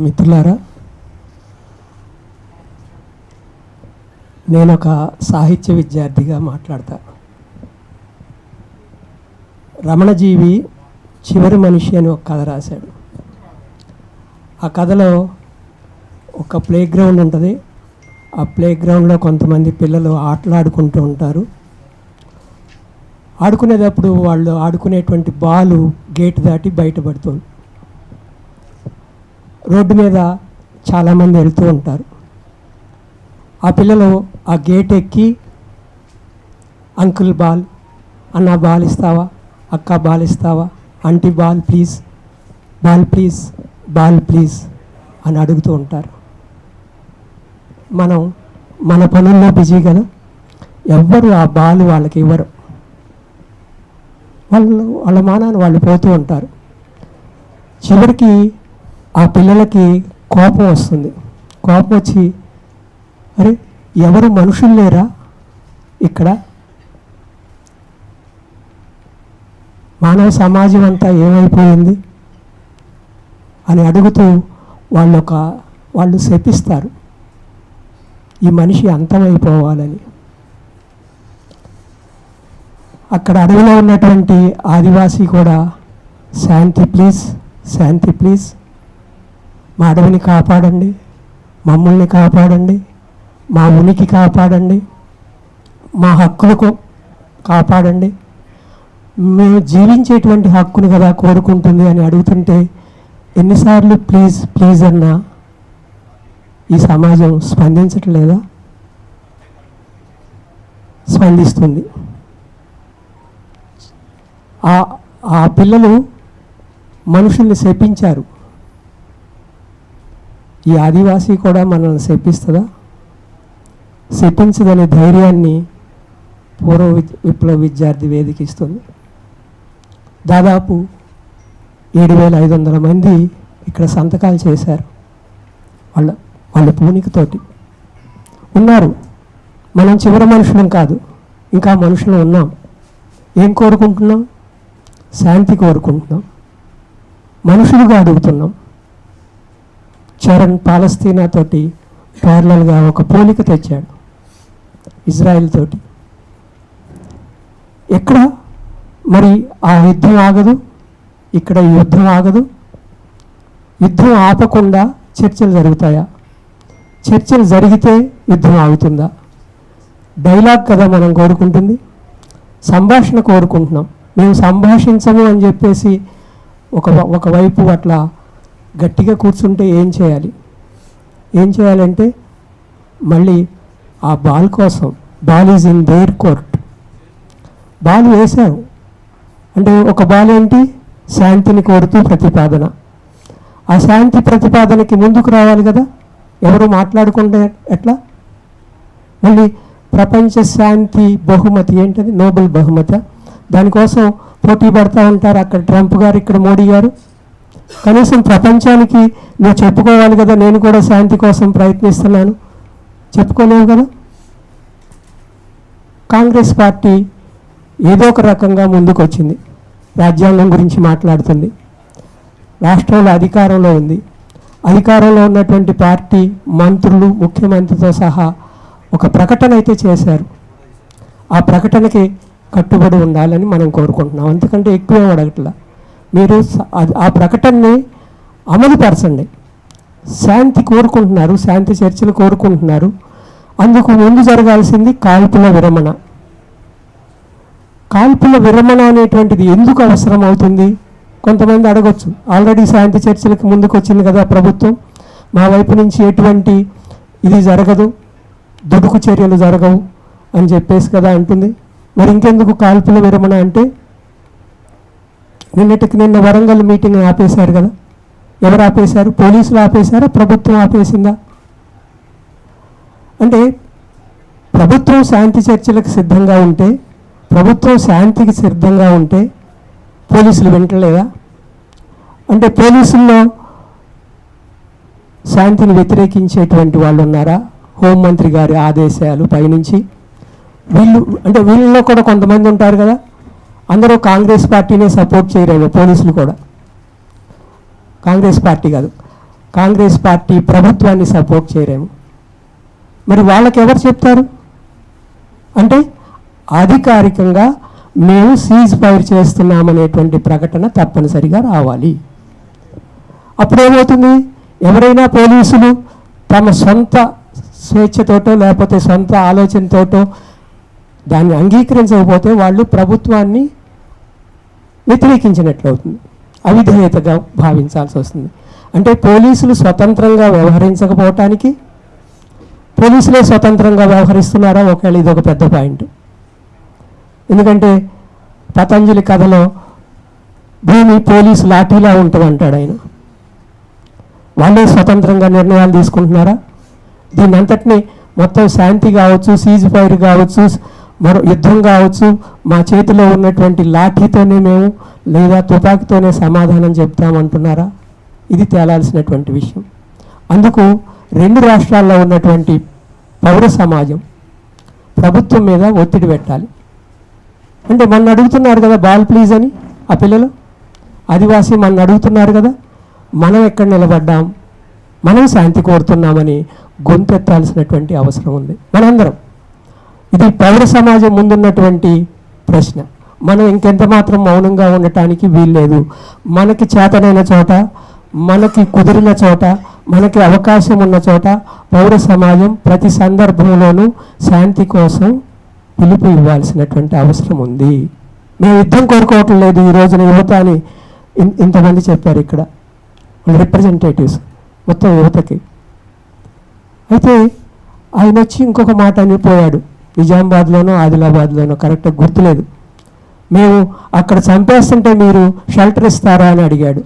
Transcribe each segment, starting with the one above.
మిత్రులారా నేను ఒక సాహిత్య విద్యార్థిగా మాట్లాడతా. రమణజీవి చివరి మనిషి అని ఒక కథ రాశాడు. ఆ కథలో ఒక ప్లే గ్రౌండ్ ఉంటుంది. ఆ ప్లే గ్రౌండ్లో కొంతమంది పిల్లలు ఆటలాడుకుంటూ ఉంటారు. ఆడుకునేటప్పుడు వాళ్ళు ఆడుకునేటువంటి బాలు గేట్ దాటి బయటపడుతుంది రోడ్డు మీద చాలామంది వెళ్తూ ఉంటారు. ఆ పిల్లలు ఆ గేట్ ఎక్కి అంకుల్ బాల్ అన్న బాల్ ఇస్తావా? అక్క బాల్ ఇస్తావా? Aunty ball please ball please ball please అని అడుగుతూ ఉంటారు. మనం మన పనుల్లో బిజీ కదా? ఎవ్వరు ఆ బాల్ వాళ్ళకి ఇవ్వరు. వాళ్ళు వాళ్ళ మానాన్ని వాళ్ళు పోతూ ఉంటారు. చివరికి ఆ పిల్లలకి కోపం వస్తుంది. కోపం వచ్చి అరే ఎవరు మనుషులు లేరా ఇక్కడ? మానవ సమాజం అంతా ఏమైపోయింది? అని అడుగుతూ వాళ్ళు ఒక వాళ్ళు శపిస్తారు. ఈ మనిషి అంతమైపోవాలని. అక్కడ అడవిలో ఉన్నటువంటి ఆదివాసీ కూడా శాంతి ప్లీజ్ శాంతి ప్లీజ్ మాధవిని కాపాడండి మమ్మల్ని కాపాడండి మా ఉనికి కాపాడండి మా హక్కులకు కాపాడండి. మేము జీవించేటువంటి హక్కును కదా కోరుకుంటుంది అని అడుగుతుంటే ఎన్నిసార్లు ప్లీజ్ ప్లీజ్ అన్నా ఈ సమాజం స్పందించట్లేదా స్పందిస్తుంది. ఆ ఆ పిల్లలు మనుషుల్ని శపించారు. ఈ ఆదివాసీ కూడా మనల్ని శపిస్తుందా? శపించదనే ధైర్యాన్ని పూర్వ వి- విప్లవ విద్యార్థి వేదిక ఇస్తుంది. దాదాపు ఏడు వేల ఐదు వందల మంది ఇక్కడ సంతకాలు చేశారు. వాళ్ళ వాళ్ళ పూనికతోటి. ఉన్నారు. మనం చివరి మనుషులం కాదు. ఇంకా మనుషులు ఉన్నాం. ఏం కోరుకుంటున్నాం? శాంతి కోరుకుంటున్నాం. మనుషులుగా అడుగుతున్నాం. చరణ్ పాలస్తీనా తోటి ప్యారలల్గా ఒక పోలిక తెచ్చాడు. ఇజ్రాయెల్ తోటి ఎక్కడ? మరి ఆ యుద్ధం ఆగదు? ఇక్కడ ఈ యుద్ధం ఆగదు? యుద్ధం ఆపకుండా చర్చలు జరుగుతాయా? చర్చలు జరిగితే యుద్ధం ఆగుతుందా? డైలాగ్ కదా మనం కోరుకుంటుంది. సంభాషణ కోరుకుంటున్నాం. మేము సంభాషించము అని చెప్పేసి ఒక ఒకవైపు అట్లా గట్టిగా కూర్చుంటే ఏం చేయాలి? ఏం చేయాలంటే మళ్ళీ ఆ బాల్ కోసం ball is in their court ball వేశారు. అంటే ఒక బాల్ ఏంటి? శాంతిని కోరుతూ ప్రతిపాదన. ఆ శాంతి ప్రతిపాదనకి ముందుకు రావాలి కదా? ఎవరు మాట్లాడుకుంటే ఎట్లా? మళ్ళీ ప్రపంచ శాంతి బహుమతి ఏంటది? నోబెల్ బహుమతి. దానికోసం పోటీ పడుతూ ఉంటారు అక్కడ ట్రంప్ గారు ఇక్కడ మోడీ గారు. కనీసం ప్రపంచానికి నువ్వు చెప్పుకోవాలి కదా నేను కూడా శాంతి కోసం ప్రయత్నిస్తున్నాను. చెప్పుకోలేవు కదా? కాంగ్రెస్ పార్టీ ఏదో ఒక రకంగా ముందుకు వచ్చింది రాజ్యాంగం గురించి మాట్లాడుతుంది. రాష్ట్రంలో అధికారంలో ఉంది. అధికారంలో ఉన్నటువంటి పార్టీ మంత్రులు ముఖ్యమంత్రితో సహా ఒక ప్రకటన అయితే చేశారు. ఆ ప్రకటనకి కట్టుబడి ఉండాలని మనం కోరుకుంటున్నాం. ఎందుకంటే ఎక్కువే అడగట్లా? మీరు ఆ ప్రకటనని అమలుపరచండి. శాంతి కోరుకుంటున్నారు శాంతి చర్చలు కోరుకుంటున్నారు. అందుకు ముందు జరగాల్సింది కాల్పుల విరమణ. కాల్పుల విరమణ అనేటువంటిది ఎందుకు అవసరం అవుతుంది కొంతమంది అడగొచ్చు. ఆల్రెడీ శాంతి చర్చలకు ముందుకు వచ్చింది కదా ప్రభుత్వం. మా వైపు నుంచి ఎటువంటి ఇది జరగదు దుడుకు చర్యలు జరగవు అని చెప్పేసి కదా అంటుంది. మరి ఇంకెందుకు కాల్పుల విరమణ అంటే నిన్నటికి నిన్న వరంగల్ మీటింగ్ ఆపేశారు కదా. ఎవరు ఆపేశారు? పోలీసులు ఆపేశారా? ప్రభుత్వం ఆపేసిందా? అంటే ప్రభుత్వం శాంతి చర్చలకు సిద్ధంగా ఉంటే ప్రభుత్వం శాంతికి సిద్ధంగా ఉంటే పోలీసులు వింటలేదా అంటే పోలీసుల్లో శాంతిని వ్యతిరేకించేటువంటి వాళ్ళు ఉన్నారా? హోంమంత్రి గారి ఆదేశాలు పైనుంచి. వీళ్ళు అంటే వీళ్ళలో కూడా కొంతమంది ఉంటారు కదా. అందరూ కాంగ్రెస్ పార్టీనే సపోర్ట్ చేయలేదు పోలీసులు కూడా. కాంగ్రెస్ పార్టీ కాదు. కాంగ్రెస్ పార్టీ ప్రభుత్వాన్ని సపోర్ట్ చేయలేము మరి వాళ్ళకి ఎవరు చెప్తారు? అంటే అధికారికంగా మేము సీజ్ ఫైర్ చేస్తున్నామనేటువంటి ప్రకటన తప్పనిసరిగా రావాలి. అప్పుడు ఏమవుతుంది? ఎవరైనా పోలీసులు తమ సొంత స్వేచ్ఛతోటో లేకపోతే సొంత ఆలోచనతోటో దాన్ని అంగీకరించకపోతే వాళ్ళు ప్రభుత్వాన్ని వ్యతిరేకించినట్లవుతుంది. అవిధేయతగా భావించాల్సి వస్తుంది. అంటే పోలీసులు స్వతంత్రంగా వ్యవహరించకపోవటానికి పోలీసులే స్వతంత్రంగా వ్యవహరిస్తున్నారా? ఒకవేళ ఇది ఒక పెద్ద పాయింట్. ఎందుకంటే పతంజలి కథలో భూమి పోలీసు లాఠీలా ఉంటుంది అంటాడు ఆయన. వాళ్ళే స్వతంత్రంగా నిర్ణయాలు తీసుకుంటున్నారా? దీని అంతటిని మొత్తం శాంతి కావచ్చు సీజ్ ఫైర్ కావచ్చు మరో యుద్ధం కావచ్చు మా చేతిలో ఉన్నటువంటి లాఠీతోనే మేము లేదా తుపాకీతోనే సమాధానం చెప్తామంటున్నారా ఇది తేలాల్సినటువంటి విషయం. అందుకు రెండు రాష్ట్రాల్లో ఉన్నటువంటి పౌర సమాజం ప్రభుత్వం మీద ఒత్తిడి పెట్టాలి. అంటే మొన్న అడుగుతున్నారు కదా బాల్ ప్లీజ్ అని ఆ పిల్లలు? ఆదివాసీ మన అడుగుతున్నారు కదా? మనం ఎక్కడ నిలబడ్డాం? మనం శాంతి కోరుతున్నామని గొంతెత్తాల్సినటువంటి అవసరం ఉంది మనందరం. ఇది పౌర సమాజం ముందున్నటువంటి ప్రశ్న. మనం ఇంకెంత మాత్రం మౌనంగా ఉండటానికి వీల్లేదు. మనకి చేతనైన చోట మనకి కుదిరిన చోట మనకి అవకాశం ఉన్న చోట పౌర సమాజం ప్రతి సందర్భంలోనూ శాంతి కోసం పిలుపు ఇవ్వాల్సినటువంటి అవసరం ఉంది. మేము యుద్ధం కోరుకోవటం లేదు. ఈ రోజున యువత అని ఇంతమంది చెప్పారు ఇక్కడ. రిప్రజెంటేటివ్స్ మొత్తం యువతకి. అయితే ఆయన వచ్చి ఇంకొక మాట అనిపోయాడు. నిజామాబాద్లోనో ఆదిలాబాద్లోనో కరెక్ట్గా గుర్తులేదు. మేము అక్కడ చంపేస్తుంటే మీరు షెల్టర్ ఇస్తారా అని అడిగాడు.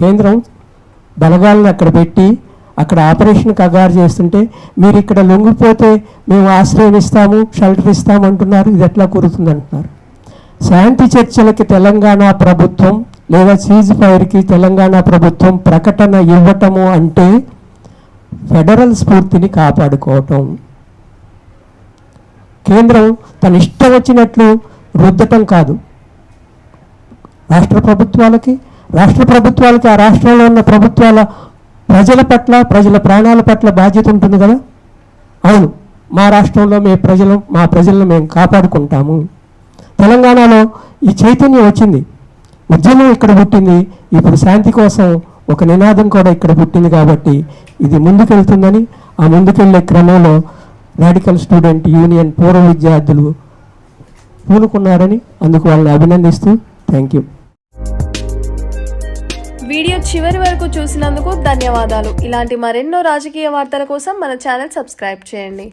కేంద్రం బలగాలను అక్కడ పెట్టి అక్కడ ఆపరేషన్ కగారు చేస్తుంటే మీరు ఇక్కడ లొంగిపోతే మేము ఆశ్రయం ఇస్తాము షెల్టర్ ఇస్తాము అంటున్నారు. ఇది ఎట్లా కురుతుంది అంటున్నారు. శాంతి చర్చలకి తెలంగాణ ప్రభుత్వం లేదా సీజ్ ఫైర్కి తెలంగాణ ప్రభుత్వం ప్రకటన ఇవ్వటము అంటే ఫెడరల్ స్ఫూర్తిని కాపాడుకోవటం. కేంద్రం తన ఇష్టం వచ్చినట్లు రుద్దటం కాదు. రాష్ట్ర ప్రభుత్వాలకి రాష్ట్ర ప్రభుత్వాలకి ఆ రాష్ట్రంలో ఉన్న ప్రభుత్వాల ప్రజల పట్ల ప్రజల ప్రాణాల పట్ల బాధ్యత ఉంటుంది కదా? అవును. మా రాష్ట్రంలో మేము ప్రజలు మా ప్రజలను మేము కాపాడుకుంటాము. తెలంగాణలో ఈ చైతన్యం వచ్చింది. ఉద్యమం ఇక్కడ పుట్టింది. ఇప్పుడు శాంతి కోసం ఒక నినాదం కూడా ఇక్కడ పుట్టింది కాబట్టి ఇది ముందుకెళ్తుందని ఆ ముందుకెళ్ళే క్రమంలో రాడికల్ స్టూడెంట్ యూనియన్ పూర్వ విద్యార్థులు పూనుకున్నారని అందుకు వాళ్ళని అభినందిస్తూ థ్యాంక్ యూ వీడియో చివరి వరకు చూసినందుకు ధన్యవాదాలు. ఇలాంటి మరెన్నో రాజకీయ వార్తల కోసం మన ఛానల్ సబ్స్క్రైబ్ చేయండి.